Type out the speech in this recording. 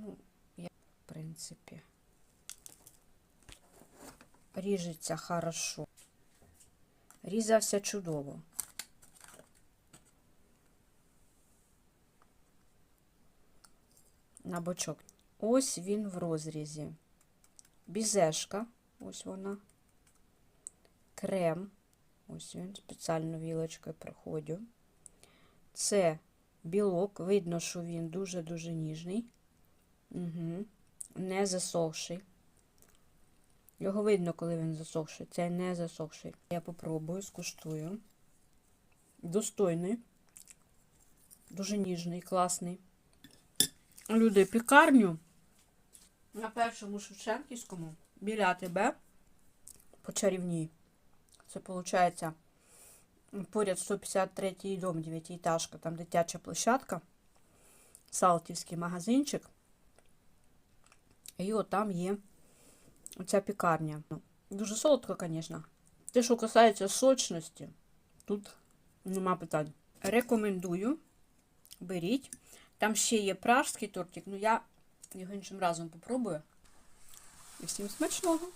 Ну, я, в принципі, ріжеться хорошо. Різався чудово. На бочок. Ось він в розрізі. Бізешка, ось вона. Крем. Ось він спеціально вілочкою проходжу. Це білок. Видно, що він дуже-дуже ніжний. Угу. Не засохший. Його видно, коли він засохший. Це не засохший. Я попробую, скуштую. Достойний. Дуже ніжний, класний. Люди, пікарню на першому Шевченківському біля тебе по чарівній. Це виходить поряд 153 й дом, 9-етажка, там дитяча площадка, Салтівський магазинчик. І от там є ця пікарня. Дуже солодко, звісно. Те, що касається сочності, тут нема питань. Рекомендую. Беріть. Там ще є пражський тортик, ну я його іншим разом попробую. І всім смачного!